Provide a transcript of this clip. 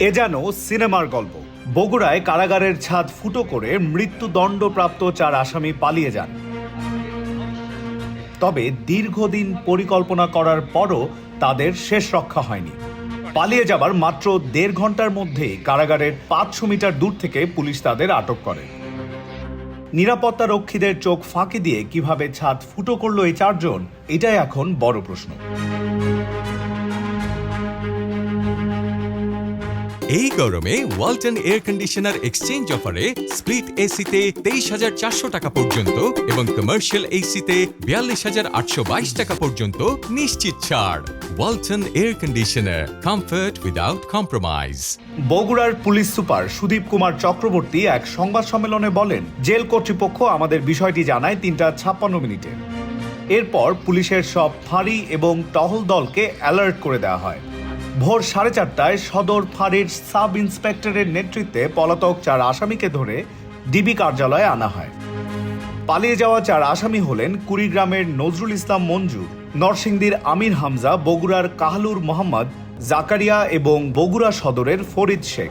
এ যেন সিনেমার গল্প। বগুড়ায় কারাগারের ছাদ ফুটো করে মৃত্যুদণ্ডপ্রাপ্ত চার আসামি পালিয়ে যান। তবে দীর্ঘদিন পরিকল্পনা করার পরও তাদের শেষ রক্ষা হয়নি। পালিয়ে যাবার মাত্র দেড় ঘণ্টার মধ্যেই কারাগারের পাঁচশো মিটার দূর থেকে পুলিশ তাদের আটক করে। নিরাপত্তা রক্ষীদের চোখ ফাঁকি দিয়ে কীভাবে ছাদ ফুটো করল এই চারজন, এটাই এখন বড় প্রশ্ন। এই গরমে ওয়ালটন এয়ার কন্ডিশনার এক্সচেঞ্জ অফারে স্প্লিট এসিতে তেইশ হাজার চারশো টাকা পর্যন্ত এবং কমার্শিয়াল এসিতে বিয়াল্লিশ হাজার আটশো বাইশ টাকা পর্যন্ত নিশ্চিত ছাড়। Walton air conditioner comfort without compromise বগুড়ার পুলিশ সুপার সুদীপ কুমার চক্রবর্তী এক সংবাদ সম্মেলনে বলেন, জেল কর্তৃপক্ষ আমাদের বিষয়টি জানায় তিনটা ছাপ্পান্ন মিনিটে। এরপর পুলিশের সব ফাঁড়ি এবং টহল দলকে অ্যালার্ট করে দেওয়া হয়। ভোর সাড়ে চারটায় সদর ফাঁড়ির সাব ইন্সপেক্টরের নেতৃত্বে পলাতক চার আসামিকে ধরে ডিবি কার্যালয়ে আনা হয়। পালিয়ে যাওয়া চার আসামি হলেন কুড়িগ্রামের নজরুল ইসলাম মঞ্জু, নরসিংদীর আমির হামজা, বগুড়ার কাহলুর মোহাম্মদ, জাকারিয়া এবং বগুড়া সদরের ফরিদ শেখ।